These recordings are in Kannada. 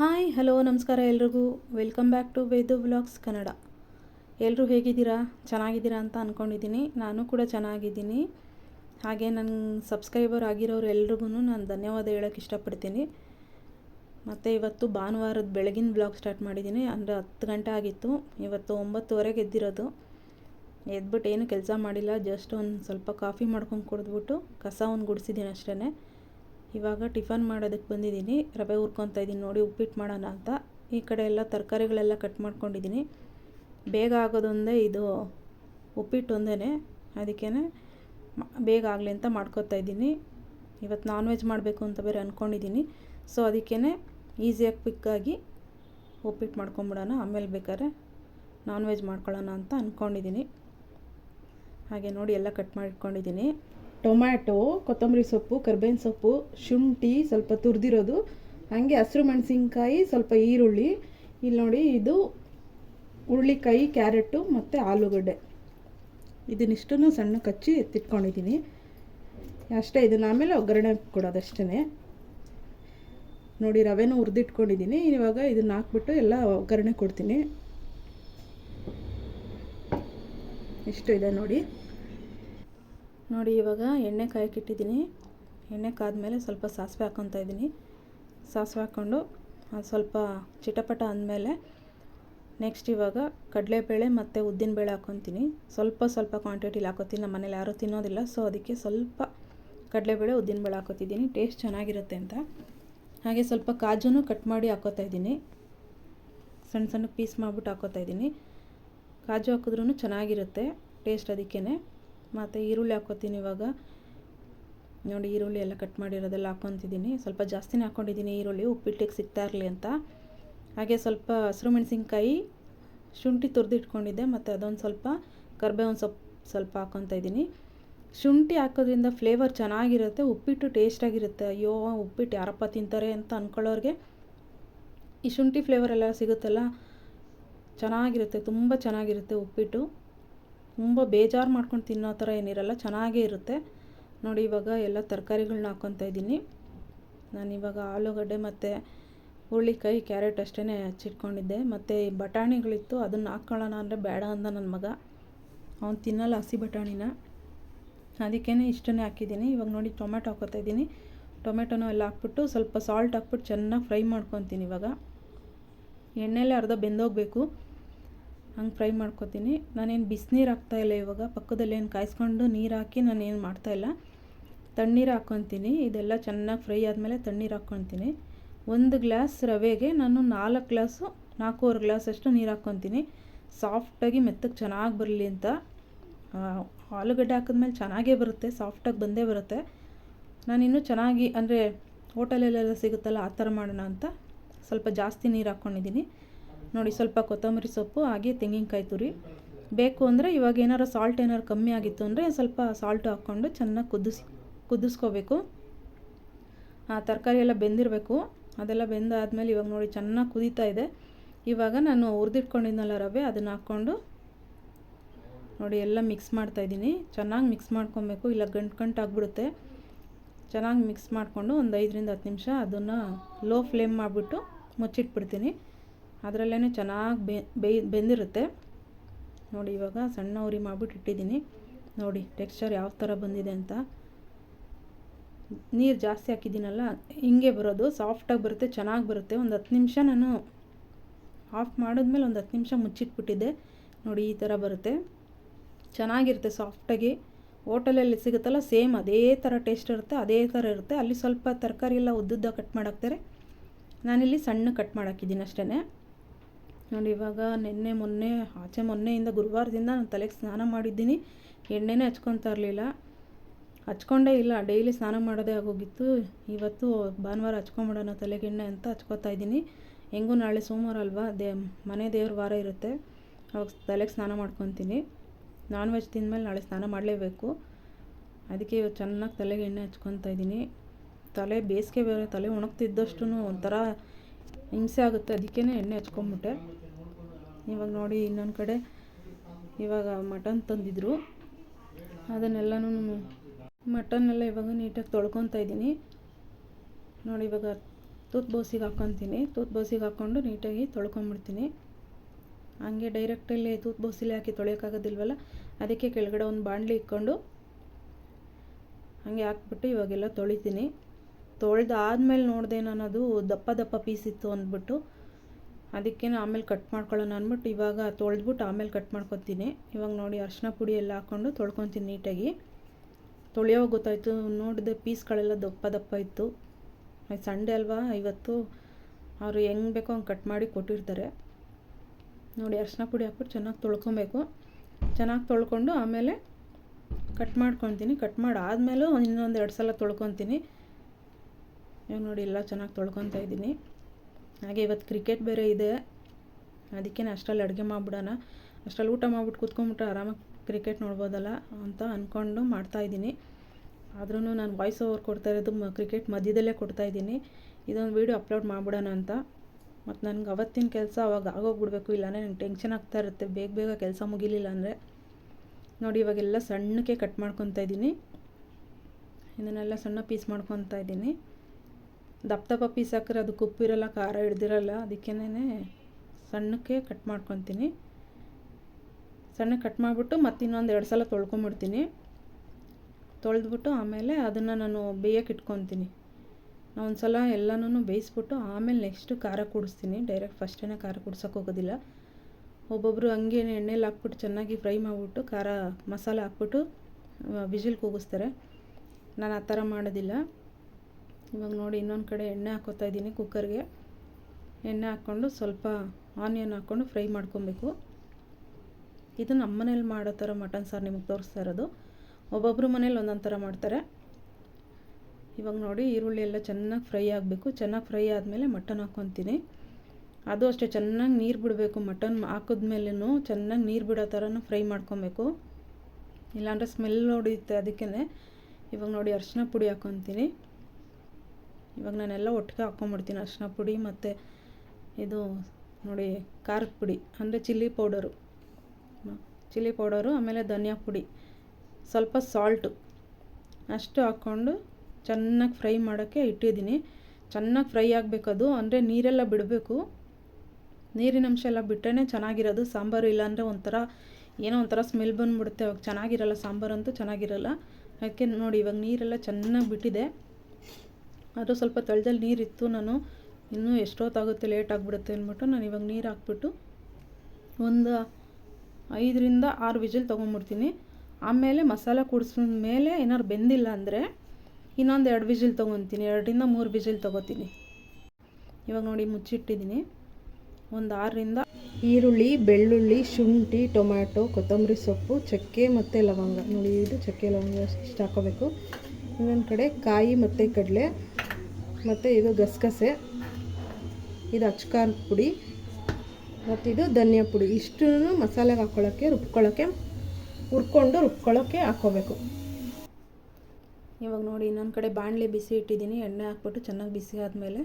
ಹಾಯ್, ಹಲೋ, ನಮಸ್ಕಾರ ಎಲ್ರಿಗೂ. Welcome back to Vedu blogs Kannada ಎಲ್ಲರೂ ಹೇಗಿದ್ದೀರಾ? ಚೆನ್ನಾಗಿದ್ದೀರಾ ಅಂತ ಅಂದ್ಕೊಂಡಿದ್ದೀನಿ ನಾನು ಕೂಡ ಚೆನ್ನಾಗಿದ್ದೀನಿ. ಹಾಗೆ ನನ್ನ ಸಬ್ಸ್ಕ್ರೈಬರ್ ಆಗಿರೋರು ಎಲ್ರಿಗೂ ನಾನು ಧನ್ಯವಾದ ಹೇಳೋಕ್ಕೆ ಇಷ್ಟಪಡ್ತೀನಿ. ಮತ್ತು ಇವತ್ತು ಭಾನುವಾರದ ಬೆಳಗಿನ ಬ್ಲಾಗ್ ಸ್ಟಾರ್ಟ್ ಮಾಡಿದ್ದೀನಿ. ಅಂದರೆ ಹತ್ತು ಗಂಟೆ ಆಗಿತ್ತು. ಇವತ್ತು ಒಂಬತ್ತುವರೆಗೆ ಎದ್ದಿರೋದು ಎದ್ಬಿಟ್ಟು ಏನು ಕೆಲಸ ಮಾಡಿಲ್ಲ. ಜಸ್ಟ್ ಒಂದು ಸ್ವಲ್ಪ ಕಾಫಿ ಮಾಡ್ಕೊಂಡು ಕುಡಿದ್ಬಿಟ್ಟು ಕಸ ಒಂದು ಗುಡಿಸಿದ್ದೀನಿ ಅಷ್ಟೇ ಇವಾಗ ಟಿಫನ್ ಮಾಡೋದಕ್ಕೆ ಬಂದಿದ್ದೀನಿ. ರವೆ ಹುರ್ಕೊತಾ ಇದ್ದೀನಿ. ನೋಡಿ ಉಪ್ಪಿಟ್ಟು ಮಾಡೋಣ ಅಂತ. ಈ ಕಡೆ ಎಲ್ಲ ತರಕಾರಿಗಳೆಲ್ಲ ಕಟ್ ಮಾಡ್ಕೊಂಡಿದ್ದೀನಿ. ಬೇಗ ಆಗೋದೊಂದೇ ಇದು ಉಪ್ಪಿಟ್ಟು ಒಂದೇ ಅದಕ್ಕೇ ಬೇಗ ಆಗಲಿ ಅಂತ ಮಾಡ್ಕೊತಾ ಇದ್ದೀನಿ. ಇವತ್ತು ನಾನ್ ವೆಜ್ ಮಾಡಬೇಕು ಅಂತ ಬೇರೆ ಅಂದ್ಕೊಂಡಿದ್ದೀನಿ ಸೊ ಅದಕ್ಕೇ ಈಸಿಯಾಗಿ ಪಿಕ್ಕಾಗಿ ಉಪ್ಪಿಟ್ಟು ಮಾಡ್ಕೊಂಬಿಡೋಣ. ಆಮೇಲೆ ಬೇಕಾದ್ರೆ ನಾನ್ ವೆಜ್ ಮಾಡ್ಕೊಳ್ಳೋಣ ಅಂತ ಅಂದ್ಕೊಂಡಿದ್ದೀನಿ ಹಾಗೆ ನೋಡಿ ಎಲ್ಲ ಕಟ್ ಮಾಡಿಟ್ಕೊಂಡಿದ್ದೀನಿ. ಟೊಮ್ಯಾಟೊ, ಕೊತ್ತಂಬರಿ ಸೊಪ್ಪು, ಕರ್ಬೇವಿನ ಸೊಪ್ಪು, ಶುಂಠಿ ಸ್ವಲ್ಪ ತುರಿದಿರೋದು, ಹಾಗೆ ಹಸಿರು ಮೆಣಸಿನ್ಕಾಯಿ, ಸ್ವಲ್ಪ ಈರುಳ್ಳಿ. ಇಲ್ಲಿ ನೋಡಿ ಇದು ಹುರುಳಿಕಾಯಿ, ಕ್ಯಾರೆಟು ಮತ್ತು ಆಲೂಗಡ್ಡೆ. ಇದನ್ನಿಷ್ಟನ್ನು ಸಣ್ಣ ಕಚ್ಚಿ ಎತ್ತಿಟ್ಕೊಂಡಿದ್ದೀನಿ. ಅಷ್ಟೇ, ಇದನ್ನು ಆಮೇಲೆ ಒಗ್ಗರಣೆ ಕೊಡೋದಷ್ಟೇ ನೋಡಿ, ರವೆನೂ ಹುರಿದಿಟ್ಕೊಂಡಿದ್ದೀನಿ. ಇವಾಗ ಇದನ್ನು ಹಾಕ್ಬಿಟ್ಟು ಎಲ್ಲ ಒಗ್ಗರಣೆ ಕೊಡ್ತೀನಿ. ಇಷ್ಟು ಇದೆ ನೋಡಿ. ನೋಡಿ, ಇವಾಗ ಎಣ್ಣೆ ಕಾಯಕ್ಕಿಟ್ಟಿದ್ದೀನಿ. ಎಣ್ಣೆ ಕಾದ್ಮೇಲೆ ಸ್ವಲ್ಪ ಸಾಸಿವೆ ಹಾಕ್ಕೊತಾ ಇದ್ದೀನಿ. ಸಾಸಿವೆ ಹಾಕ್ಕೊಂಡು ಅದು ಸ್ವಲ್ಪ ಚಿಟಪಟ ಅಂದಮೇಲೆ ನೆಕ್ಸ್ಟ್ ಇವಾಗ ಕಡಲೆಬೇಳೆ ಮತ್ತು ಉದ್ದಿನಬೇಳೆ ಹಾಕ್ಕೊತೀನಿ ಸ್ವಲ್ಪ ಸ್ವಲ್ಪ ಕ್ವಾಂಟಿಟಿಲಿ ಹಾಕೋತೀನಿ. ನಮ್ಮ ಮನೇಲಿ ಯಾರೂ ತಿನ್ನೋದಿಲ್ಲ ಸೊ ಅದಕ್ಕೆ ಸ್ವಲ್ಪ ಕಡಲೆಬೇಳೆ, ಉದ್ದಿನಬೇಳೆ ಹಾಕೋತಿದ್ದೀನಿ. ಟೇಸ್ಟ್ ಚೆನ್ನಾಗಿರುತ್ತೆ ಅಂತ. ಹಾಗೆ ಸ್ವಲ್ಪ ಕಾಜುನೂ ಕಟ್ ಮಾಡಿ ಹಾಕೋತಾ ಇದ್ದೀನಿ. ಸಣ್ಣ ಸಣ್ಣ ಪೀಸ್ ಮಾಡಿಬಿಟ್ಟು ಹಾಕೋತಾ ಇದ್ದೀನಿ. ಕಾಜು ಹಾಕಿದ್ರೂ ಚೆನ್ನಾಗಿರುತ್ತೆ ಟೇಸ್ಟ್ ಅದಕ್ಕೇ ಮತ್ತು ಈರುಳ್ಳಿ ಹಾಕ್ಕೋತೀನಿ ಇವಾಗ. ನೋಡಿ, ಈರುಳ್ಳಿ ಎಲ್ಲ ಕಟ್ ಮಾಡಿರೋದೆಲ್ಲ ಹಾಕ್ಕೊತಿದ್ದೀನಿ. ಸ್ವಲ್ಪ ಜಾಸ್ತಿನೇ ಹಾಕ್ಕೊಂಡಿದ್ದೀನಿ ಈರುಳ್ಳಿ, ಉಪ್ಪಿಟ್ಟಿಗೆ ಸಿಗ್ತಾ ಇರಲಿ ಅಂತ. ಹಾಗೆ ಸ್ವಲ್ಪ ಹಸಿರು ಮೆಣಸಿನ್ಕಾಯಿ ಶುಂಠಿ ತುರಿದಿಟ್ಕೊಂಡಿದ್ದೆ ಮತ್ತು ಅದೊಂದು ಸ್ವಲ್ಪ ಕರ್ಬೇವಿನ ಸೊಪ್ಪು ಸ್ವಲ್ಪ ಹಾಕ್ಕೊತಾ ಇದ್ದೀನಿ. ಶುಂಠಿ ಹಾಕೋದ್ರಿಂದ ಫ್ಲೇವರ್ ಚೆನ್ನಾಗಿರುತ್ತೆ, ಉಪ್ಪಿಟ್ಟು ಟೇಸ್ಟಾಗಿರುತ್ತೆ ಅಯ್ಯೋ, ಉಪ್ಪಿಟ್ಟು ಯಾರಪ್ಪ ತಿಂತಾರೆ ಅಂತ ಅಂದ್ಕೊಳ್ಳೋರಿಗೆ ಈ ಶುಂಠಿ ಫ್ಲೇವರ್ ಎಲ್ಲ ಸಿಗುತ್ತಲ್ಲ? ಚೆನ್ನಾಗಿರುತ್ತೆ, ತುಂಬ ಚೆನ್ನಾಗಿರುತ್ತೆ ಉಪ್ಪಿಟ್ಟು. ತುಂಬ ಬೇಜಾರು ಮಾಡ್ಕೊಂಡು ತಿನ್ನೋ ಥರ ಏನಿರಲ್ಲ, ಚೆನ್ನಾಗೇ ಇರುತ್ತೆ. ನೋಡಿ, ಇವಾಗ ಎಲ್ಲ ತರಕಾರಿಗಳನ್ನ ಹಾಕ್ಕೊತಾ ಇದ್ದೀನಿ. ನಾನು ಇವಾಗ ಆಲೂಗಡ್ಡೆ ಮತ್ತು ಹುರುಳಿಕಾಯಿ, ಕ್ಯಾರೆಟ್ ಅಷ್ಟೇ ಹಚ್ಚಿಟ್ಕೊಂಡಿದ್ದೆ. ಮತ್ತು ಬಟಾಣಿಗಳಿತ್ತು, ಅದನ್ನು ಹಾಕ್ಕೊಳ್ಳೋಣ ಅಂದರೆ ಬೇಡ ಅಂದ ನನ್ನ ಮಗ. ಅವ್ನು ತಿನ್ನಲ್ಲ ಹಸಿ ಬಟಾಣಿನ. ಅದಕ್ಕೇ ಇಷ್ಟನ್ನೇ ಹಾಕಿದ್ದೀನಿ. ಇವಾಗ ನೋಡಿ ಟೊಮೆಟೊ ಹಾಕೋತಾ ಇದ್ದೀನಿ. ಟೊಮೆಟೊನೂ ಎಲ್ಲ ಹಾಕ್ಬಿಟ್ಟು ಸ್ವಲ್ಪ ಸಾಲ್ಟ್ ಹಾಕ್ಬಿಟ್ಟು ಚೆನ್ನಾಗಿ ಫ್ರೈ ಮಾಡ್ಕೊತೀನಿ ಇವಾಗ. ಎಣ್ಣೆಲೇ ಅರ್ಧ ಬೆಂದೋಗಬೇಕು. ಹಂಗೆ ಫ್ರೈ ಮಾಡ್ಕೊತೀನಿ. ನಾನೇನು ಬಿಸಿನೀರು ಹಾಕ್ತಾಯಿಲ್ಲ ಇವಾಗ. ಪಕ್ಕದಲ್ಲಿ ಏನು ಕಾಯಿಸ್ಕೊಂಡು ನೀರು ಹಾಕಿ ನಾನೇನು ಮಾಡ್ತಾಯಿಲ್ಲ ತಣ್ಣೀರು ಹಾಕ್ಕೊತೀನಿ ಇದೆಲ್ಲ ಚೆನ್ನಾಗಿ ಫ್ರೈ ಆದಮೇಲೆ ತಣ್ಣೀರು ಹಾಕ್ಕೊತೀನಿ ಒಂದು ಗ್ಲಾಸ್ ರವೆಗೆ ನಾನು ನಾಲ್ಕು ಗ್ಲಾಸು, ನಾಲ್ಕೂವರೆ ಗ್ಲಾಸಷ್ಟು ನೀರು ಹಾಕ್ಕೊತೀನಿ ಸಾಫ್ಟಾಗಿ ಮೆತ್ತಗೆ ಚೆನ್ನಾಗಿ ಬರಲಿ ಅಂತ. ಆಲೂಗಡ್ಡೆ ಹಾಕಿದ್ಮೇಲೆ ಚೆನ್ನಾಗೇ ಬರುತ್ತೆ. ಸಾಫ್ಟಾಗಿ ಬಂದೇ ಬರುತ್ತೆ. ನಾನಿನ್ನೂ ಚೆನ್ನಾಗಿ ಅಂದರೆ ಹೋಟೆಲಲ್ಲೆಲ್ಲ ಸಿಗುತ್ತಲ್ಲ ಆ ಥರ ಮಾಡೋಣ ಅಂತ. ಸ್ವಲ್ಪ ಜಾಸ್ತಿ ನೀರು ಹಾಕ್ಕೊಂಡಿದ್ದೀನಿ ನೋಡಿ ಸ್ವಲ್ಪ ಕೊತ್ತಂಬರಿ ಸೊಪ್ಪು, ಹಾಗೆ ತೆಂಗಿನಕಾಯಿ ತುರಿ. ಬೇಕು ಅಂದರೆ ಇವಾಗ ಏನಾರು ಸಾಲ್ಟ್ ಏನಾರು ಕಮ್ಮಿ ಆಗಿತ್ತು ಅಂದರೆ ಸ್ವಲ್ಪ ಸಾಲ್ಟು ಹಾಕ್ಕೊಂಡು ಚೆನ್ನಾಗಿ ಕುದಿಸಿ, ಕುದಿಸ್ಕೋಬೇಕು. ಆ, ತರಕಾರಿ ಎಲ್ಲ ಬೆಂದಿರಬೇಕು. ಅದೆಲ್ಲ ಬೆಂದಾದಮೇಲೆ ಇವಾಗ ನೋಡಿ ಚೆನ್ನಾಗಿ ಕುದೀತಾ ಇದೆ. ಇವಾಗ ನಾನು ಹುರಿದಿಟ್ಕೊಂಡಿದ್ನಲ್ಲ ರವೆ, ಅದನ್ನು ಹಾಕ್ಕೊಂಡು ನೋಡಿ ಎಲ್ಲ ಮಿಕ್ಸ್ ಮಾಡ್ತಾಯಿದ್ದೀನಿ ಚೆನ್ನಾಗಿ ಮಿಕ್ಸ್ ಮಾಡ್ಕೊಬೇಕು. ಇಲ್ಲ ಗಂಟು ಗಂಟು ಆಗಿಬಿಡುತ್ತೆ. ಚೆನ್ನಾಗಿ ಮಿಕ್ಸ್ ಮಾಡಿಕೊಂಡು ಒಂದು ಐದರಿಂದ ಹತ್ತು ನಿಮಿಷ ಅದನ್ನು ಲೋ ಫ್ಲೇಮ್ ಮಾಡಿಬಿಟ್ಟು ಮುಚ್ಚಿಟ್ಬಿಡ್ತೀನಿ. ಅದರಲ್ಲೇ ಚೆನ್ನಾಗಿ ಬೆಂದಿರುತ್ತೆ. ನೋಡಿ ಇವಾಗ ಸಣ್ಣ ಉರಿ ಮಾಡಿಬಿಟ್ಟು ಇಟ್ಟಿದ್ದೀನಿ. ನೋಡಿ ಟೆಕ್ಸ್ಚರ್ ಯಾವ ಥರ ಬಂದಿದೆ ಅಂತ. ನೀರು ಜಾಸ್ತಿ ಹಾಕಿದ್ದೀನಲ್ಲ, ಹಿಂಗೆ ಬರೋದು. ಸಾಫ್ಟಾಗಿ ಬರುತ್ತೆ, ಚೆನ್ನಾಗಿ ಬರುತ್ತೆ. ಒಂದು ಹತ್ತು ನಿಮಿಷ ನಾನು ಆಫ್ ಮಾಡಿದ್ಮೇಲೆ ಒಂದು ಹತ್ತು ನಿಮಿಷ ಮುಚ್ಚಿಟ್ಬಿಟ್ಟಿದ್ದೆ. ನೋಡಿ ಈ ಥರ ಬರುತ್ತೆ. ಚೆನ್ನಾಗಿರುತ್ತೆ ಸಾಫ್ಟಾಗಿ ಹೋಟೆಲಲ್ಲಿ ಸಿಗುತ್ತಲ್ಲ, ಸೇಮ್ ಅದೇ ಥರ ಟೇಸ್ಟ್ ಇರುತ್ತೆ, ಅದೇ ಥರ ಇರುತ್ತೆ. ಅಲ್ಲಿ ಸ್ವಲ್ಪ ತರಕಾರಿ ಎಲ್ಲ ಉದ್ದುದ್ದ ಕಟ್ ಮಾಡಾಕ್ತಾರೆ. ನಾನಿಲ್ಲಿ ಸಣ್ಣ ಕಟ್ ಮಾಡಾಕಿದ್ದೀನಿ ಅಷ್ಟೇ ನೋಡಿ, ಇವಾಗ ನಿನ್ನೆ ಮೊನ್ನೆ, ಆಚೆ ಮೊನ್ನೆಯಿಂದ ಗುರುವಾರದಿಂದ ನಾನು ತಲೆಗೆ ಸ್ನಾನ ಮಾಡಿದ್ದೀನಿ. ಎಣ್ಣೆನೇ ಹಚ್ಕೊತಾ ಇರಲಿಲ್ಲ. ಹಚ್ಕೊಂಡೇ ಇಲ್ಲ. ಡೈಲಿ ಸ್ನಾನ ಮಾಡೋದೇ ಆಗೋಗಿತ್ತು. ಇವತ್ತು ಭಾನುವಾರ ಹಚ್ಕೊಂಬಿಡೋಣ ತಲೆಗೆ ಎಣ್ಣೆ ಅಂತ ಹಚ್ಕೋತಾ ಇದ್ದೀನಿ. ಹೆಂಗೂ ನಾಳೆ ಸೋಮವಾರ ಅಲ್ವಾ? ದೇ, ಮನೆ ದೇವ್ರ ವಾರ ಇರುತ್ತೆ. ಅವಾಗ ತಲೆಗೆ ಸ್ನಾನ ಮಾಡ್ಕೊತೀನಿ. ನಾನ್ ವೆಜ್ ತಿಂದಮೇಲೆ ನಾಳೆ ಸ್ನಾನ ಮಾಡಲೇಬೇಕು. ಅದಕ್ಕೆ ಇವತ್ತು ಚೆನ್ನಾಗಿ ತಲೆಗೆ ಎಣ್ಣೆ ಹಚ್ಕೊತಾ ಇದ್ದೀನಿ. ತಲೆ ಬೇಸಿಗೆ ಬೇರೆ, ತಲೆ ಒಣಗ್ತಿದ್ದಷ್ಟು ಒಂಥರ ಹಿಂಸೆ ಆಗುತ್ತೆ. ಅದಕ್ಕೇ ಎಣ್ಣೆ ಹಚ್ಕೊಂಬಿಟ್ಟೆ. ಇವಾಗ ನೋಡಿ ಇನ್ನೊಂದು ಕಡೆ. ಇವಾಗ ಮಟನ್ ತಂದಿದ್ರು. ಅದನ್ನೆಲ್ಲನೂ ಮಟನ್ನೆಲ್ಲ ಇವಾಗ ನೀಟಾಗಿ ತೊಳ್ಕೊತಾ ಇದ್ದೀನಿ. ನೋಡಿ ಇವಾಗ ತೂತ್ ಬೋಸಿಗೆ ಹಾಕ್ಕೊತೀನಿ ತೂತ್ ಬೋಸಿಗೆ ಹಾಕ್ಕೊಂಡು ನೀಟಾಗಿ ತೊಳ್ಕೊಂಬಿಡ್ತೀನಿ. ಹಂಗೆ ಡೈರೆಕ್ಟಲ್ಲಿ ತೂತ್ ಬೋಸಿಲಿ ಹಾಕಿ ತೊಳೆಯೋಕ್ಕಾಗೋದಿಲ್ವಲ್ಲ, ಅದಕ್ಕೆ ಕೆಳಗಡೆ ಒಂದು ಬಾಣಲಿ ಇಕ್ಕೊಂಡು ಹಾಗೆ ಹಾಕ್ಬಿಟ್ಟು ಇವಾಗೆಲ್ಲ ತೊಳಿತೀನಿ. ತೊಳೆದಾದ್ಮೇಲೆ ನೋಡಿದೆ ನಾನು ಅದು ದಪ್ಪ ದಪ್ಪ ಪೀಸ್ ಇತ್ತು ಅಂದ್ಬಿಟ್ಟು. ಅದಕ್ಕೆ ಆಮೇಲೆ ಕಟ್ ಮಾಡ್ಕೊಳ್ಳೋಣ ಅಂದ್ಬಿಟ್ಟು ಇವಾಗ ತೊಳೆದ್ಬಿಟ್ಟು ಆಮೇಲೆ ಕಟ್ ಮಾಡ್ಕೊತೀನಿ. ಇವಾಗ ನೋಡಿ ಅರ್ಶಿನ ಪುಡಿ ಎಲ್ಲ ಹಾಕ್ಕೊಂಡು ತೊಳ್ಕೊತೀನಿ ನೀಟಾಗಿ. ತೊಳೆಯೋ ಗೊತ್ತಾಯಿತು, ನೋಡಿದೆ ಪೀಸ್ಗಳೆಲ್ಲ ದಪ್ಪ ದಪ್ಪ ಇತ್ತು. ಸಂಡೇ ಅಲ್ವಾ, ಇವತ್ತು ಅವರು ಹೆಂಗೆ ಬೇಕೋ ಹಂಗೆ ಕಟ್ ಮಾಡಿ ಕೊಟ್ಟಿರ್ತಾರೆ. ನೋಡಿ ಅರ್ಶಿನ ಪುಡಿ ಹಾಕ್ಬಿಟ್ಟು ಚೆನ್ನಾಗಿ ತೊಳ್ಕೊಬೇಕು. ಚೆನ್ನಾಗಿ ತೊಳ್ಕೊಂಡು ಆಮೇಲೆ ಕಟ್ ಮಾಡ್ಕೊತೀನಿ. ಕಟ್ ಮಾಡಿ ಆದಮೇಲೂ ಇನ್ನೊಂದು ಎರಡು ಸಲ ತೊಳ್ಕೊತೀನಿ. ಇವಾಗ ನೋಡಿ ಎಲ್ಲ ಚೆನ್ನಾಗಿ ತೊಳ್ಕೊತಾ ಇದ್ದೀನಿ. ಹಾಗೆ ಇವತ್ತು ಕ್ರಿಕೆಟ್ ಬೇರೆ ಇದೆ. ಅದಕ್ಕೆ ಅಷ್ಟರಲ್ಲಿ ಅಡುಗೆ ಮಾಡಿಬಿಡೋಣ. ಅಷ್ಟರಲ್ಲಿ ಊಟ ಮಾಡ್ಬಿಟ್ಟು ಕೂತ್ಕೊಂಡ್ಬಿಟ್ರೆ ಆರಾಮಾಗಿ ಕ್ರಿಕೆಟ್ ನೋಡ್ಬೋದಲ್ಲ ಅಂತ ಅಂದ್ಕೊಂಡು ಮಾಡ್ತಾಯಿದ್ದೀನಿ ಆದ್ರೂ ನಾನು ವಾಯ್ಸ್ ಓವರ್ ಕೊಡ್ತಾ ಇರೋದು ಕ್ರಿಕೆಟ್ ಮಧ್ಯದಲ್ಲೇ ಕೊಡ್ತಾಯಿದ್ದೀನಿ ಇದೊಂದು ವೀಡಿಯೋ ಅಪ್ಲೋಡ್ ಮಾಡಿಬಿಡೋಣ ಅಂತ. ಮತ್ತು ನನಗೆ ಅವತ್ತಿನ ಕೆಲಸ ಅವಾಗ ಆಗೋಗ್ಬಿಡ್ಬೇಕು. ಇಲ್ಲಾಂದರೆ ನಂಗೆ ಟೆನ್ಷನ್ ಆಗ್ತಾ ಇರುತ್ತೆ. ಬೇಗ ಬೇಗ ಕೆಲಸ ಮುಗಿಲಿಲ್ಲ ಅಂದರೆ. ನೋಡಿ, ಇವಾಗೆಲ್ಲ ಸಣ್ಣಕ್ಕೆ ಕಟ್ ಮಾಡ್ಕೊತಾ ಇದ್ದೀನಿ. ಇದನ್ನೆಲ್ಲ ಸಣ್ಣ ಪೀಸ್ ಮಾಡ್ಕೊತಾ ಇದ್ದೀನಿ. ದಪ್ಪ ದಪ್ಪ ಪೀಸ್ ಹಾಕಿದ್ರೆ ಅದಕ್ಕೆ ಉಪ್ಪಿರಲ್ಲ ಖಾರ ಹಿಡ್ದಿರಲ್ಲ ಅದಕ್ಕೇನೆ ಸಣ್ಣಕ್ಕೆ ಕಟ್ ಮಾಡ್ಕೊತೀನಿ. ಸಣ್ಣಕ್ಕೆ ಕಟ್ ಮಾಡಿಬಿಟ್ಟು ಮತ್ತೆ ಇನ್ನೊಂದು ಎರಡು ಸಲ ತೊಳ್ಕೊಂಬಿಡ್ತೀನಿ. ತೊಳೆದ್ಬಿಟ್ಟು ಆಮೇಲೆ ಅದನ್ನು ನಾನು ಬೇಯಕ್ಕೆ ಇಟ್ಕೊತೀನಿ. ಒಂದು ಸಲ ಎಲ್ಲನೂ ಬೇಯಿಸ್ಬಿಟ್ಟು ಆಮೇಲೆ ನೆಕ್ಸ್ಟು ಖಾರ ಕುಡಿಸ್ತೀನಿ. ಡೈರೆಕ್ಟ್ ಫಸ್ಟೇ ಖಾರ ಕುಡ್ಸೋಕೆ ಹೋಗೋದಿಲ್ಲ. ಒಬ್ಬೊಬ್ಬರು ಹಂಗೆ ಎಣ್ಣೆಲಿ ಹಾಕ್ಬಿಟ್ಟು ಚೆನ್ನಾಗಿ ಫ್ರೈ ಮಾಡಿಬಿಟ್ಟು ಖಾರ ಮಸಾಲೆ ಹಾಕ್ಬಿಟ್ಟು ವಿಜಿಲ್ ಕೂಗಿಸ್ತಾರೆ. ನಾನು ಆ ಥರ ಮಾಡೋದಿಲ್ಲ. ಇವಾಗ ನೋಡಿ ಇನ್ನೊಂದು ಕಡೆ ಎಣ್ಣೆ ಹಾಕೋತಾ ಇದ್ದೀನಿ ಕುಕ್ಕರ್ಗೆ ಎಣ್ಣೆ ಹಾಕ್ಕೊಂಡು ಸ್ವಲ್ಪ ಆನಿಯನ್ ಹಾಕ್ಕೊಂಡು ಫ್ರೈ ಮಾಡ್ಕೊಬೇಕು. ಇದು ನಮ್ಮ ಮನೇಲಿ ಮಾಡೋ ಥರ ಮಟನ್ ಸಾರು ನಿಮಗೆ ತೋರಿಸ್ತಾ ಇರೋದು. ಒಬ್ಬೊಬ್ಬರು ಮನೇಲಿ ಒಂದೊಂದು ಥರ ಮಾಡ್ತಾರೆ. ಇವಾಗ ನೋಡಿ ಈರುಳ್ಳಿ ಎಲ್ಲ ಚೆನ್ನಾಗಿ ಫ್ರೈ ಆಗಬೇಕು. ಚೆನ್ನಾಗಿ ಫ್ರೈ ಆದಮೇಲೆ ಮಟನ್ ಹಾಕ್ಕೊತೀನಿ ಅದು ಅಷ್ಟೇ, ಚೆನ್ನಾಗಿ ನೀರು ಬಿಡಬೇಕು. ಮಟನ್ ಹಾಕಿದ್ಮೇಲೂ ಚೆನ್ನಾಗಿ ನೀರು ಬಿಡೋ ಥರನೂ ಫ್ರೈ ಮಾಡ್ಕೊಬೇಕು. ಇಲ್ಲಾಂದರೆ ಸ್ಮೆಲ್ ನೋಡಿತ್ತೆ ಅದಕ್ಕೇ ಇವಾಗ ನೋಡಿ ಅರಿಶಿನ ಪುಡಿ ಹಾಕ್ಕೊತೀನಿ ಇವಾಗ ನಾನೆಲ್ಲ ಒಟ್ಟಿಗೆ ಹಾಕ್ಕೊಂಬಿಡ್ತೀನಿ ಅರಿಶಿನ ಪುಡಿ ಮತ್ತು ಇದು ನೋಡಿ ಖಾರದ ಪುಡಿ, ಅಂದರೆ ಚಿಲ್ಲಿ ಪೌಡರು. ಚಿಲ್ಲಿ ಪೌಡರು, ಆಮೇಲೆ ಧನಿಯಾ ಪುಡಿ. ಸ್ವಲ್ಪ ಸಾಲ್ಟು. ಅಷ್ಟು ಹಾಕ್ಕೊಂಡು ಚೆನ್ನಾಗಿ ಫ್ರೈ ಮಾಡೋಕ್ಕೆ ಇಟ್ಟಿದ್ದೀನಿ. ಚೆನ್ನಾಗಿ ಫ್ರೈ ಆಗಬೇಕದು, ಅಂದರೆ ನೀರೆಲ್ಲ ಬಿಡಬೇಕು. ನೀರಿನ ಅಂಶ ಎಲ್ಲ ಬಿಟ್ಟರೆ ಚೆನ್ನಾಗಿರೋದು. ಸಾಂಬಾರು ಇಲ್ಲಾಂದರೆ ಒಂಥರ, ಏನೋ ಒಂಥರ ಸ್ಮೆಲ್ ಬಂದುಬಿಡುತ್ತೆ. ಅವಾಗ ಚೆನ್ನಾಗಿರಲ್ಲ ಸಾಂಬಾರಂತೂ ಚೆನ್ನಾಗಿರಲ್ಲ. ಅದಕ್ಕೆ ನೋಡಿ ಇವಾಗ ನೀರೆಲ್ಲ ಚೆನ್ನಾಗಿ ಬಿಟ್ಟಿದೆ. ಅದು ಸ್ವಲ್ಪ ತಳದಲ್ಲಿ ನೀರಿತ್ತು ನಾನು. ಇನ್ನೂ ಎಷ್ಟೊತ್ತಾಗುತ್ತೆ ಲೇಟ್ ಆಗಿಬಿಡುತ್ತೆ ಅಂದ್ಬಿಟ್ಟು ನಾನು ಇವಾಗ ನೀರು ಹಾಕ್ಬಿಟ್ಟು ಒಂದು ಐದರಿಂದ ಆರು ವಿಜಿಲ್ ತೊಗೊಂಬಿಡ್ತೀನಿ ಆಮೇಲೆ ಮಸಾಲ ಕುಡಿಸಿದ ಮೇಲೆ ಏನಾದ್ರು ಬೆಂದಿಲ್ಲ ಅಂದರೆ ಇನ್ನೊಂದು ಎರಡು ವಿಜಿಲ್ ತೊಗೊತೀನಿ. ಎರಡರಿಂದ ಮೂರು ವಿಜಿಲ್ ತೊಗೋತೀನಿ. ಇವಾಗ ನೋಡಿ ಮುಚ್ಚಿಟ್ಟಿದ್ದೀನಿ. ಒಂದು ಆರರಿಂದ ಈರುಳ್ಳಿ, ಬೆಳ್ಳುಳ್ಳಿ, ಶುಂಠಿ, ಟೊಮ್ಯಾಟೊ, ಕೊತ್ತಂಬರಿ ಸೊಪ್ಪು, ಚಕ್ಕೆ ಮತ್ತು ಲವಂಗ. ನೋಡಿ ಇದು ಚಕ್ಕೆ, ಲವಂಗ ಇಷ್ಟು ಹಾಕೋಬೇಕು. ಇನ್ನೊಂದು ಕಡೆ ಕಾಯಿ ಮತ್ತು ಕಡಲೆ, ಮತ್ತು ಇದು ಗಸಗಸೆ, ಇದು ಅಚ್ಕಾರದ ಪುಡಿ, ಮತ್ತು ಇದು ಧನಿಯಾ ಪುಡಿ. ಇಷ್ಟು ಮಸಾಲೆಗೆ ಹಾಕ್ಕೊಳ್ಳೋಕ್ಕೆ ರುಬ್ಕೊಳ್ಳೋಕ್ಕೆ ಹುರ್ಕೊಂಡು ರುಬ್ಕೊಳ್ಳೋಕ್ಕೆ ಹಾಕ್ಕೋಬೇಕು. ಇವಾಗ ನೋಡಿ, ಇನ್ನೊಂದು ಕಡೆ ಬಾಣಲೆ ಬಿಸಿ ಇಟ್ಟಿದ್ದೀನಿ. ಎಣ್ಣೆ ಹಾಕ್ಬಿಟ್ಟು ಚೆನ್ನಾಗಿ ಬಿಸಿ ಆದಮೇಲೆ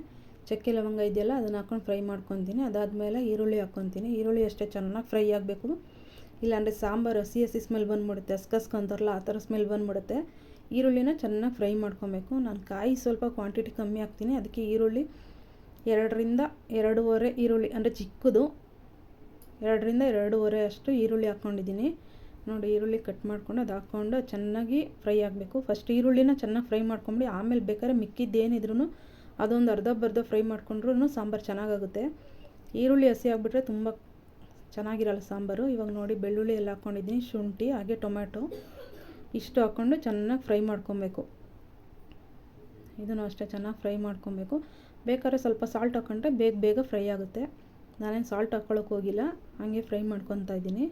ಚಕ್ಕೆ ಲವಂಗ ಇದೆಯಲ್ಲ, ಅದನ್ನು ಹಾಕ್ಕೊಂಡು ಫ್ರೈ ಮಾಡ್ಕೊತೀನಿ. ಅದಾದಮೇಲೆ ಈರುಳ್ಳಿ ಹಾಕ್ಕೊತೀನಿ. ಈರುಳ್ಳಿ ಅಷ್ಟೇ ಚೆನ್ನಾಗಿ ಫ್ರೈ ಆಗಬೇಕು. ಇಲ್ಲಾಂದರೆ ಸಾಂಬಾರು, ಹಸಿ ಹಸಿ ಸ್ಮೆಲ್ ಬಂದುಬಿಡುತ್ತೆ. ಹಸ್ಕಸ್ಕೊಂತಾರಲ್ಲ ಆ ಥರ ಸ್ಮೆಲ್ ಬಂದುಬಿಡುತ್ತೆ. ಈರುಳ್ಳಿನ ಚೆನ್ನಾಗಿ ಫ್ರೈ ಮಾಡ್ಕೊಬೇಕು. ನಾನು ಕಾಯಿ ಸ್ವಲ್ಪ ಕ್ವಾಂಟಿಟಿ ಕಮ್ಮಿ ಹಾಕ್ತೀನಿ. ಅದಕ್ಕೆ ಈರುಳ್ಳಿ ಎರಡರಿಂದ ಎರಡೂವರೆ ಈರುಳ್ಳಿ, ಅಂದರೆ ಚಿಕ್ಕದು, ಎರಡರಿಂದ ಎರಡೂವರೆ ಅಷ್ಟು ಈರುಳ್ಳಿ ಹಾಕ್ಕೊಂಡಿದ್ದೀನಿ. ನೋಡಿ, ಈರುಳ್ಳಿ ಕಟ್ ಮಾಡ್ಕೊಂಡು ಅದು ಹಾಕ್ಕೊಂಡು ಚೆನ್ನಾಗಿ ಫ್ರೈ ಆಗಬೇಕು. ಫಸ್ಟ್ ಈರುಳ್ಳಿನ ಚೆನ್ನಾಗಿ ಫ್ರೈ ಮಾಡ್ಕೊಂಬಿಡಿ. ಆಮೇಲೆ ಬೇಕಾದ್ರೆ ಮಿಕ್ಕಿದ್ದೇನಿದ್ರು ಅದೊಂದು ಅರ್ಧ ಬರ್ಧ ಫ್ರೈ ಮಾಡ್ಕೊಂಡ್ರೂ ಸಾಂಬಾರು ಚೆನ್ನಾಗಾಗುತ್ತೆ. ಈರುಳ್ಳಿ ಹಸಿ ಆಗಿಬಿಟ್ರೆ ತುಂಬ ಚೆನ್ನಾಗಿರಲ್ಲ ಸಾಂಬಾರು. ಇವಾಗ ನೋಡಿ, ಬೆಳ್ಳುಳ್ಳಿ ಎಲ್ಲ ಹಾಕ್ಕೊಂಡಿದ್ದೀನಿ. ಶುಂಠಿ, ಹಾಗೆ ಟೊಮ್ಯಾಟೊ. ಇಷ್ಟು ಹಾಕ್ಕೊಂಡು ಚೆನ್ನಾಗಿ ಫ್ರೈ ಮಾಡ್ಕೊಬೇಕು. ಇದನ್ನು ಅಷ್ಟೇ ಚೆನ್ನಾಗಿ ಫ್ರೈ ಮಾಡ್ಕೊಬೇಕು. ಬೇಕಾದ್ರೆ ಸ್ವಲ್ಪ ಸಾಲ್ಟ್ ಹಾಕ್ಕೊಂಡ್ರೆ ಬೇಗ ಬೇಗ ಫ್ರೈ ಆಗುತ್ತೆ. ನಾನೇನು ಸಾಲ್ಟ್ ಹಾಕ್ಕೊಳಕ್ಕೆ ಹೋಗಿಲ್ಲ, ಹಾಗೆ ಫ್ರೈ ಮಾಡ್ಕೊತಾ ಇದ್ದೀನಿ.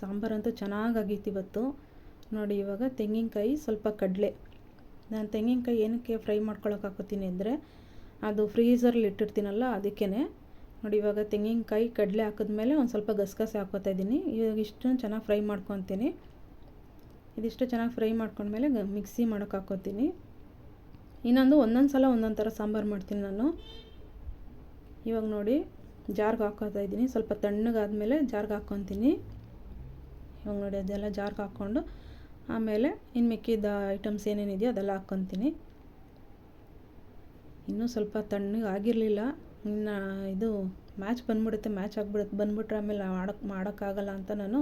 ಸಾಂಬಾರಂತೂ ಚೆನ್ನಾಗಾಗಿತ್ತು ಇವತ್ತು. ನೋಡಿ ಇವಾಗ ತೆಂಗಿನಕಾಯಿ, ಸ್ವಲ್ಪ ಕಡಲೆ. ನಾನು ತೆಂಗಿನಕಾಯಿ ಏನಕ್ಕೆ ಫ್ರೈ ಮಾಡ್ಕೊಳಕ್ಕೆ ಹಾಕೋತೀನಿ ಅಂದರೆ, ಅದು ಫ್ರೀಝರಲ್ಲಿ ಇಟ್ಟಿರ್ತೀನಲ್ಲ ಅದಕ್ಕೇ ನೋಡಿ ಇವಾಗ ತೆಂಗಿನಕಾಯಿ, ಕಡಲೆ ಹಾಕಿದ್ಮೇಲೆ ಒಂದು ಸ್ವಲ್ಪ ಗಸಗಸೆ ಹಾಕೋತಾ ಇದ್ದೀನಿ. ಇವಾಗ ಇಷ್ಟನ್ನು ಚೆನ್ನಾಗಿ ಫ್ರೈ ಮಾಡ್ಕೊತೀನಿ. ಇದಿಷ್ಟು ಚೆನ್ನಾಗಿ ಫ್ರೈ ಮಾಡ್ಕೊಂಡ್ಮೇಲೆ ಮಿಕ್ಸಿ ಮಾಡೋಕೆ ಹಾಕೋತೀನಿ. ಇನ್ನೊಂದು ಒಂದೊಂದು ಸಲ ಒಂದೊಂದು ಥರ ಸಾಂಬಾರು ಮಾಡ್ತೀನಿ ನಾನು. ಇವಾಗ ನೋಡಿ ಜಾರ್ಗೆ ಹಾಕೋತಾ ಇದ್ದೀನಿ. ಸ್ವಲ್ಪ ತಣ್ಣಗಾದಮೇಲೆ ಜಾರ್ಗೆ ಹಾಕ್ಕೊತೀನಿ ಇವಾಗ ನೋಡಿ ಅದೆಲ್ಲ ಜಾರ್ಗೆ ಹಾಕ್ಕೊಂಡು ಆಮೇಲೆ ಇನ್ನು ಮಿಕ್ಕಿದ ಐಟಮ್ಸ್ ಏನೇನಿದೆಯೋ ಅದೆಲ್ಲ ಹಾಕ್ಕೊತೀನಿ ಇನ್ನೂ ಸ್ವಲ್ಪ ತಣ್ಣಗೆ ಆಗಿರಲಿಲ್ಲ. ಇನ್ನು ಇದು ಮ್ಯಾಚ್ ಬಂದ್ಬಿಡುತ್ತೆ, ಮ್ಯಾಚ್ ಆಗಿಬಿಡುತ್ತೆ. ಬಂದ್ಬಿಟ್ರೆ ಆಮೇಲೆ ಮಾಡೋಕ್ಕೆ ಮಾಡೋಕ್ಕಾಗಲ್ಲ ಅಂತ ನಾನು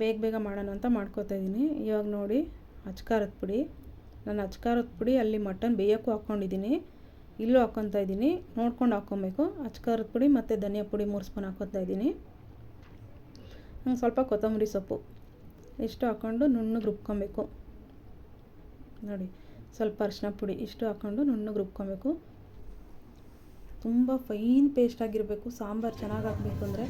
ಬೇಗ ಬೇಗ ಮಾಡೋಣ ಅಂತ ಮಾಡ್ಕೋತಾ ಇದ್ದೀನಿ. ಇವಾಗ ನೋಡಿ, ಅಚ್ಕಾರದ ಪುಡಿ. ನಾನು ಅಚ್ಕಾರದ ಪುಡಿ ಅಲ್ಲಿ ಮಟನ್ ಬೇಯೋಕ್ಕೂ ಹಾಕ್ಕೊಂಡಿದ್ದೀನಿ. ಇಲ್ಲೂ ಹಾಕ್ಕೊತಾ ಇದ್ದೀನಿ. ನೋಡ್ಕೊಂಡು ಹಾಕ್ಕೊಬೇಕು. ಅಚ್ಕಾರದ ಪುಡಿ ಮತ್ತು ಧನಿಯಾ ಪುಡಿ ಮೂರು ಸ್ಪೂನ್ ಹಾಕ್ಕೊತಾ ಇದ್ದೀನಿ. ಹಂಗೆ ಸ್ವಲ್ಪ ಕೊತ್ತಂಬರಿ ಸೊಪ್ಪು ಇಷ್ಟು ಹಾಕ್ಕೊಂಡು ನುಣ್ಣಗೆ ರುಬ್ಕೊಬೇಕು. ನೋಡಿ, ಸ್ವಲ್ಪ ಅರಿಶಿನ ಪುಡಿ ಇಷ್ಟು ಹಾಕ್ಕೊಂಡು ನುಣ್ಣಗೆ ರುಬ್ಕೊಬೇಕು. ತುಂಬ ಫೈನ್ ಪೇಸ್ಟ್ ಆಗಿರಬೇಕು. ಸಾಂಬಾರು ಚೆನ್ನಾಗಿ ಹಾಕಬೇಕು ಅಂದರೆ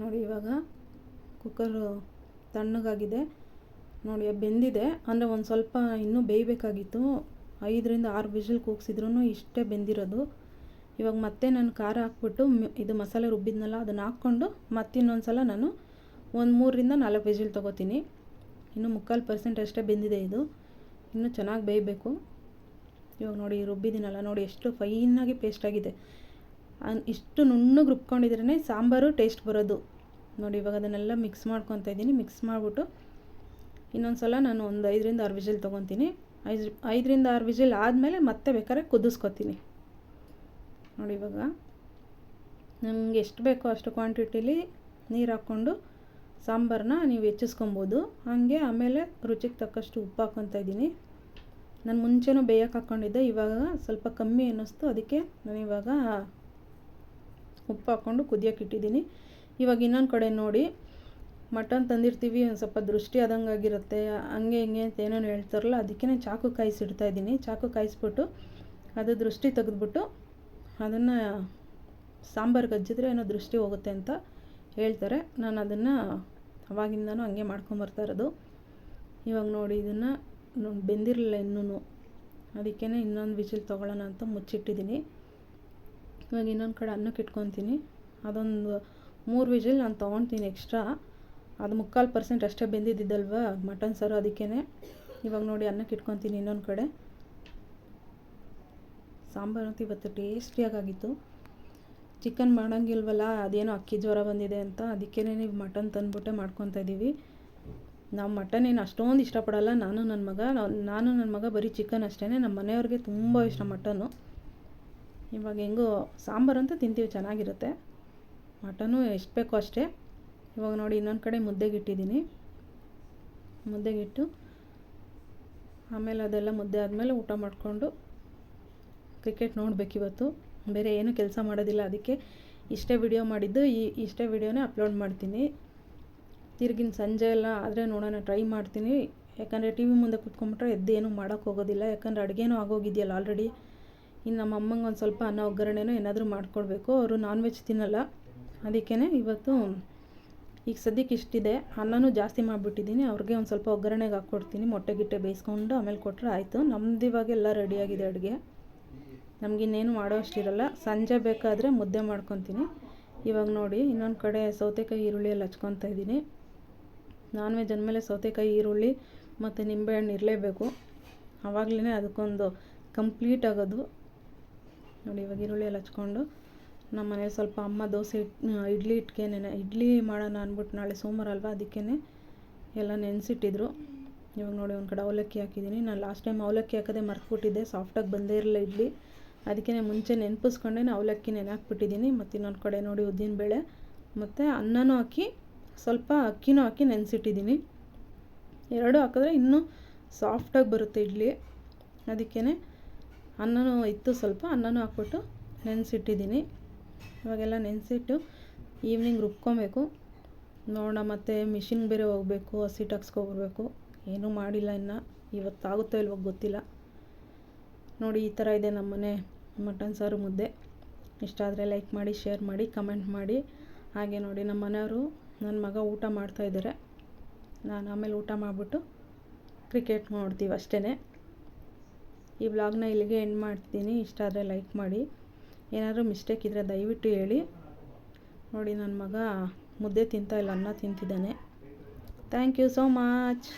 ನೋಡಿ ಇವಾಗ ಕುಕ್ಕರು ತಣ್ಣಗಾಗಿದೆ. ನೋಡಿ ಬೆಂದಿದೆ. ಅಂದರೆ ಒಂದು ಸ್ವಲ್ಪ ಇನ್ನೂ ಬೇಯಬೇಕಾಗಿತ್ತು. ಐದರಿಂದ ಆರು ವಿಷಲ್ ಕೂಗಿಸಿದ್ರೂ ಇಷ್ಟೇ ಬೆಂದಿರೋದು. ಇವಾಗ ಮತ್ತೆ ನಾನು ಖಾರ ಹಾಕ್ಬಿಟ್ಟು ಇದು ಮಸಾಲೆ ರುಬ್ಬಿದ್ನಲ್ಲ, ಅದನ್ನು ಹಾಕ್ಕೊಂಡು ಮತ್ತಿನ್ನೊಂದು ಸಲ ನಾನು ಒಂದು ಮೂರರಿಂದ ನಾಲ್ಕು ವಿಷಲ್ ತೊಗೋತೀನಿ. ಇನ್ನೂ ಮುಕ್ಕಾಲು ಪರ್ಸೆಂಟ್ ಅಷ್ಟೇ ಬೆಂದಿದೆ ಇದು. ಇನ್ನೂ ಚೆನ್ನಾಗಿ ಬೇಯಬೇಕು. ಇವಾಗ ನೋಡಿ ರುಬ್ಬಿದ್ದೀನಲ್ಲ, ನೋಡಿ ಎಷ್ಟು ಫೈನಾಗಿ ಪೇಸ್ಟ್ ಆಗಿದೆ. ಇಷ್ಟು ನುಣ್ಣಗೆ ರುಬ್ಕೊಂಡಿದ್ರೇ ಸಾಂಬಾರು ಟೇಸ್ಟ್ ಬರೋದು. ನೋಡಿ, ಇವಾಗ ಅದನ್ನೆಲ್ಲ ಮಿಕ್ಸ್ ಮಾಡ್ಕೊತಾ ಇದ್ದೀನಿ. ಮಿಕ್ಸ್ ಮಾಡಿಬಿಟ್ಟು ಇನ್ನೊಂದು ಸಲ ನಾನು ಒಂದು ಐದರಿಂದ ಆರು ವಿಜಿಲ್ ತೊಗೊತೀನಿ. ಐದು, ಐದರಿಂದ ಆರು ವಿಜಿಲ್ ಆದಮೇಲೆ ಮತ್ತೆ ಬೇಕಾದ್ರೆ ಕುದಿಸ್ಕೊತೀನಿ. ನೋಡಿ, ಇವಾಗ ನಮಗೆ ಎಷ್ಟು ಬೇಕೋ ಅಷ್ಟು ಕ್ವಾಂಟಿಟಿಲಿ ನೀರು ಹಾಕ್ಕೊಂಡು ಸಾಂಬಾರನ್ನ ನೀವು ಹೆಚ್ಚಿಸ್ಕೊಬೋದು. ಹಾಗೆ ಆಮೇಲೆ ರುಚಿಗೆ ತಕ್ಕಷ್ಟು ಉಪ್ಪು ಹಾಕ್ಕೊತಾ ಇದ್ದೀನಿ. ನಾನು ಮುಂಚೆನೂ ಬೇಯಕ್ಕೆ ಹಾಕ್ಕೊಂಡಿದ್ದೆ ಇವಾಗ ಸ್ವಲ್ಪ ಕಮ್ಮಿ ಅನ್ನಿಸ್ತು. ಅದಕ್ಕೆ ನಾನು ಇವಾಗ ಉಪ್ಪು ಹಾಕ್ಕೊಂಡು ಕುದಿಯೋಕೆ ಇಟ್ಟಿದ್ದೀನಿ. ಇವಾಗ ಇನ್ನೊಂದು ಕಡೆ ನೋಡಿ, ಮಟನ್ ತಂದಿರ್ತೀವಿ, ಒಂದು ಸ್ವಲ್ಪ ದೃಷ್ಟಿ ಆದಂಗೆ ಆಗಿರುತ್ತೆ, ಹಂಗೆ ಹಿಂಗೆ ಅಂತ ಏನೇನು ಹೇಳ್ತಾರಲ್ಲ ಅದಕ್ಕೆ ಚಾಕು ಕಾಯಿಸಿಡ್ತಾ ಇದ್ದೀನಿ. ಚಾಕು ಕಾಯಿಸ್ಬಿಟ್ಟು ಅದು ದೃಷ್ಟಿ ತೆಗೆದ್ಬಿಟ್ಟು ಅದನ್ನು ಸಾಂಬಾರು ಗಜ್ಜಿದ್ರೆ ಏನೋ ದೃಷ್ಟಿ ಹೋಗುತ್ತೆ ಅಂತ ಹೇಳ್ತಾರೆ. ನಾನು ಅದನ್ನು ಅವಾಗಿಂದನೂ ಹಂಗೆ ಮಾಡ್ಕೊಂಬರ್ತಾ ಇರೋದು. ಇವಾಗ ನೋಡಿ ಇದನ್ನು ಬೆಂದಿರಲಿಲ್ಲ ಇನ್ನೂ ಅದಕ್ಕೇ ಇನ್ನೊಂದು ವಿಜಿಲ್ ತೊಗೊಳ್ಳೋಣ ಅಂತ ಮುಚ್ಚಿಟ್ಟಿದ್ದೀನಿ. ಇವಾಗ ಇನ್ನೊಂದು ಕಡೆ ಅನ್ನಕ್ಕೆ ಇಟ್ಕೊತೀನಿ. ಅದೊಂದು ಮೂರು ವಿಜಿಲ್ ನಾನು ತೊಗೊತೀನಿ ಎಕ್ಸ್ಟ್ರಾ ಅದು ಮುಕ್ಕಾಲು ಪರ್ಸೆಂಟ್ ಅಷ್ಟೇ ಬೆಂದಿದ್ದಲ್ವ ಮಟನ್ ಸಾರು ಅದಕ್ಕೇ ಇವಾಗ ನೋಡಿ ಅನ್ನಕ್ಕೆ ಇಟ್ಕೊತೀನಿ ಇನ್ನೊಂದು ಕಡೆ. ಸಾಂಬಾರು ಅಂತೂ ಇವತ್ತು ಟೇಸ್ಟಿಯಾಗಿತ್ತು ಚಿಕನ್ ಮಾಡೋಂಗಿಲ್ವಲ್ಲ, ಅದೇನೋ ಅಕ್ಕಿ ಜ್ವರ ಬಂದಿದೆ ಅಂತ ಅದಕ್ಕೇ ನೀವು ಮಟನ್ ತಂದುಬಿಟ್ಟೆ ಮಾಡ್ಕೊತಾ ಇದ್ದೀವಿ ನಾವು ಮಟನ್ ಏನು ಅಷ್ಟೊಂದು ಇಷ್ಟಪಡಲ್ಲ, ನಾನು ನನ್ನ ಮಗ, ನಾನು ನನ್ನ ಮಗ ಬರೀ ಚಿಕನ್ ಅಷ್ಟೇ ನಮ್ಮ ಮನೆಯವ್ರಿಗೆ ತುಂಬ ಇಷ್ಟ ಮಟನ್ನು ಇವಾಗ ಹೆಂಗೋ ಸಾಂಬಾರು ಅಂತೂ ತಿಂತೀವಿ, ಚೆನ್ನಾಗಿರುತ್ತೆ. ಮಟನು ಎಷ್ಟು ಬೇಕೋ ಅಷ್ಟೇ. ಇವಾಗ ನೋಡಿ ಇನ್ನೊಂದು ಕಡೆ ಮುದ್ದೆಗೆ ಇಟ್ಟಿದ್ದೀನಿ ಮುದ್ದೆಗಿಟ್ಟು ಆಮೇಲೆ ಅದೆಲ್ಲ ಮುದ್ದೆ ಆದಮೇಲೆ ಊಟ ಮಾಡಿಕೊಂಡು ಕ್ರಿಕೆಟ್ ನೋಡಬೇಕು ಇವತ್ತು. ಬೇರೆ ಏನು ಕೆಲಸ ಮಾಡೋದಿಲ್ಲ, ಅದಕ್ಕೆ ಇಷ್ಟೇ ವಿಡಿಯೋ ಮಾಡಿದ್ದು, ಈ ಇಷ್ಟೇ ವಿಡಿಯೋನೇ ಅಪ್ಲೋಡ್ ಮಾಡ್ತೀನಿ. ತಿರ್ಗಿನ ಸಂಜೆ ಎಲ್ಲ ಆದರೆ ನೋಡೋಣ ಟ್ರೈ ಮಾಡ್ತೀನಿ. ಯಾಕಂದರೆ ಟಿ ವಿ ಮುಂದೆ ಕುತ್ಕೊಂಡ್ಬಿಟ್ರೆ ಎದ್ದು ಏನೂ ಮಾಡೋಕ್ಕೆ ಹೋಗೋದಿಲ್ಲ. ಯಾಕಂದರೆ ಅಡುಗೆನೂ ಆಗೋಗಿದೆಯಲ್ಲ ಆಲ್ರೆಡಿ ಇನ್ನು ನಮ್ಮ ಅಮ್ಮಂಗೆ ಒಂದು ಸ್ವಲ್ಪ ಅನ್ನ ಒಗ್ಗರಣೆನೂ ಏನಾದರೂ ಮಾಡಿಕೊಡ್ಬೇಕು. ಅವರು ನಾನ್ ವೆಜ್ ತಿನ್ನಲ್ಲ. ಅದಕ್ಕೇ ಇವತ್ತು ಈಗ ಸದ್ಯಕ್ಕೆ ಇಷ್ಟಿದೆ. ಅನ್ನನೂ ಜಾಸ್ತಿ ಮಾಡಿಬಿಟ್ಟಿದ್ದೀನಿ. ಅವ್ರಿಗೆ ಒಂದು ಸ್ವಲ್ಪ ಒಗ್ಗರಣೆಗೆ ಹಾಕ್ಕೊಡ್ತೀನಿ. ಮೊಟ್ಟೆ ಗಿಟ್ಟೆ ಬೇಯಿಸ್ಕೊಂಡು ಆಮೇಲೆ ಕೊಟ್ಟರೆ ಆಯಿತು. ನಮ್ದು ಇವಾಗೆಲ್ಲ ರೆಡಿಯಾಗಿದೆ ಅಡುಗೆ. ನಮಗಿನ್ನೇನು ಮಾಡೋ ಅಷ್ಟಿರಲ್ಲ. ಸಂಜೆ ಬೇಕಾದರೆ ಮುದ್ದೆ ಮಾಡ್ಕೊತೀನಿ. ಇವಾಗ ನೋಡಿ, ಇನ್ನೊಂದು ಕಡೆ ಸೌತೆಕಾಯಿ ಈರುಳ್ಳಿ ಎಲ್ಲ ಹಚ್ಕೊತಾ ಇದ್ದೀನಿ. ನಾನ್ ವೆಜ್ ಅಂದಮೇಲೆ ಸೌತೆಕಾಯಿ ಈರುಳ್ಳಿ ಮತ್ತು ನಿಂಬೆಹಣ್ಣು ಇರಲೇಬೇಕು. ಆವಾಗಲೇ ಅದಕ್ಕೊಂದು ಕಂಪ್ಲೀಟ್ ಆಗೋದು. ನೋಡಿ, ಇವಾಗ ಈರುಳ್ಳಿ ಎಲ್ಲ ಹಚ್ಕೊಂಡು ನಮ್ಮ ಮನೇಲಿ ಸ್ವಲ್ಪ ಅಮ್ಮ ದೋಸೆ ಇಡ್ಲಿ ಇಟ್ಕೆ ನೆನೆ ಇಡ್ಲಿ ಮಾಡೋಣ ಅಂದ್ಬಿಟ್ಟು ನಾಳೆ ಸೋಮವಾರ ಅಲ್ವಾ? ಅದಕ್ಕೇ ಎಲ್ಲ ನೆನೆಸಿಟ್ಟಿದ್ರು. ಇವಾಗ ನೋಡಿ ಒಂದು ಕಡೆ ಅವಲಕ್ಕಿ ಹಾಕಿದ್ದೀನಿ. ನಾನು ಲಾಸ್ಟ್ ಟೈಮ್ ಅವಲಕ್ಕಿ ಹಾಕೋದೇ ಮರ್ತುಬಿಟ್ಟಿದ್ದೆ. ಸಾಫ್ಟಾಗಿ ಬಂದೇ ಇರಲಿಲ್ಲ ಇಡ್ಲಿ. ಅದಕ್ಕೆ ಮುಂಚೆ ನೆನಪಿಸ್ಕೊಂಡೆ ಅವಲಕ್ಕಿ ನೆನೆ ಮತ್ತು ಇನ್ನೊಂದು ಕಡೆ ನೋಡಿ ಉದ್ದಿನಬೇಳೆ ಮತ್ತು ಅನ್ನನೂ ಹಾಕಿ, ಸ್ವಲ್ಪ ಅಕ್ಕಿನೂ ಹಾಕಿ ನೆನೆಸಿಟ್ಟಿದ್ದೀನಿ. ಎರಡು ಹಾಕಿದ್ರೆ ಇನ್ನೂ ಸಾಫ್ಟಾಗಿ ಬರುತ್ತೆ ಇಡ್ಲಿ. ಅದಕ್ಕೇ ಅನ್ನನೂ ಇತ್ತು ಸ್ವಲ್ಪ, ಅನ್ನನೂ ಹಾಕ್ಬಿಟ್ಟು ನೆನೆಸಿಟ್ಟಿದ್ದೀನಿ. ಇವಾಗೆಲ್ಲ ನೆನೆಸಿಟ್ಟು ಈವ್ನಿಂಗ್ ರುಬ್ಕೊಬೇಕು. ನೋಡೋಣ ಮತ್ತು ಮಿಷಿನ್ ಬೇರೆ ಹೋಗಬೇಕು, ಹಸಿ ಟಕ್ಸ್ಕೊಬರ್ಬೇಕು. ಏನೂ ಮಾಡಿಲ್ಲ ಇನ್ನು. ಇವತ್ತಾಗುತ್ತೋ ಇಲ್ವೋ ಗೊತ್ತಿಲ್ಲ. ನೋಡಿ, ಈ ಥರ ಇದೆ ನಮ್ಮ ಮನೆ ಮಟನ್ ಸಾರು ಮುದ್ದೆ. ಇಷ್ಟ ಆದರೆ ಲೈಕ್ ಮಾಡಿ ಶೇರ್ ಮಾಡಿ ಕಮೆಂಟ್ ಮಾಡಿ. ಹಾಗೆ ನೋಡಿ, ನಮ್ಮ ಮನೆಯವರು ನನ್ನ ಮಗ ಊಟ ಮಾಡ್ತಾಯಿದ್ದಾರೆ ನಾನು ಆಮೇಲೆ ಊಟ ಮಾಡಿಬಿಟ್ಟು ಕ್ರಿಕೆಟ್ ನೋಡ್ತೀವಿ ಅಷ್ಟೇ ಈ ವ್ಲಾಗ್ನ ಇಲ್ಲಿಗೆ ಎಂಡ್ ಮಾಡ್ತೀನಿ. ಇಷ್ಟ ಆದರೆ ಲೈಕ್ ಮಾಡಿ. ಏನಾದರೂ ಮಿಸ್ಟೇಕ್ ಇದ್ದರೆ ದಯವಿಟ್ಟು ಹೇಳಿ. ನೋಡಿ ನನ್ನ ಮಗ ಮುದ್ದೆ ತಿಂತಾ ಇಲ್ಲ, ಅನ್ನ ತಿಂತಿದ್ದಾನೆ. Thank you so much